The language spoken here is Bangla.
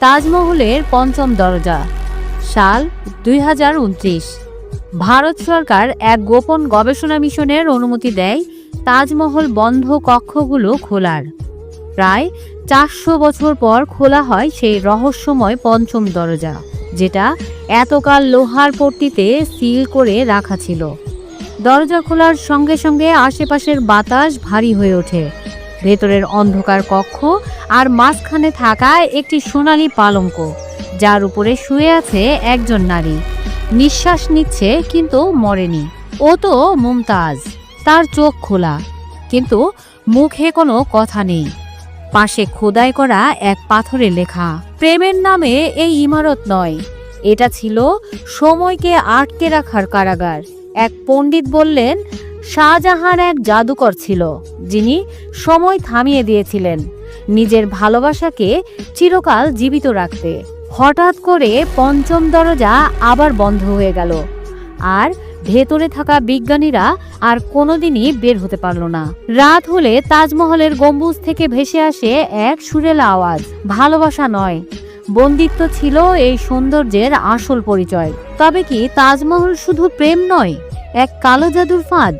তাজমহলের পঞ্চম দরজা, সাল দুই হাজার উনত্রিশ। ভারত সরকার এক গোপন গবেষণা মিশনের অনুমতি দেয় তাজমহল বন্ধ কক্ষগুলো খোলার। প্রায় চারশো বছর পর খোলা হয় সেই রহস্যময় পঞ্চম দরজা, যেটা এতকাল লোহার পট্টিতে সিল করে রাখা ছিল। দরজা খোলার সঙ্গে সঙ্গে আশেপাশের বাতাস ভারী হয়ে ওঠে। ভেতরের অন্ধকার কক্ষ আর মাঝখানে থাকা একটি সোনালি পালঙ্ক, যার উপরে শুয়ে আছে একজন নারী। নিঃশ্বাস নিচ্ছে, কিন্তু মরেনি। ও তো মুমতাজ, তার চোখ খোলা, কিন্তু মুখে কোনো কথা নেই। পাশে খোদাই করা এক পাথরে লেখা, প্রেমের নামে এই ইমারত নয়। এটা ছিল সময়কে আটকে রাখার কারাগার। এক পণ্ডিত বললেন শাহজাহান এক জাদুকর ছিল, যিনি সময় থামিয়ে দিয়েছিলেন। নিজের ভালোবাসাকে চিরকাল জীবিত রাখতে। হঠাৎ করে পঞ্চম দরজা আবার বন্ধ হয়ে গেল। আর ভেতরে থাকা বিজ্ঞানীরা আর কোনোদিনই বের হতে পারল না। রাত হলে তাজমহলের গম্বুজ থেকে ভেসে আসে এক সুরেলা আওয়াজ। ভালোবাসা নয়, বন্দিত্ব ছিল এই সৌন্দর্যের আসল পরিচয়। তবে কি তাজমহল শুধু প্রেম নয়, এক কালো জাদুর ফাঁদ?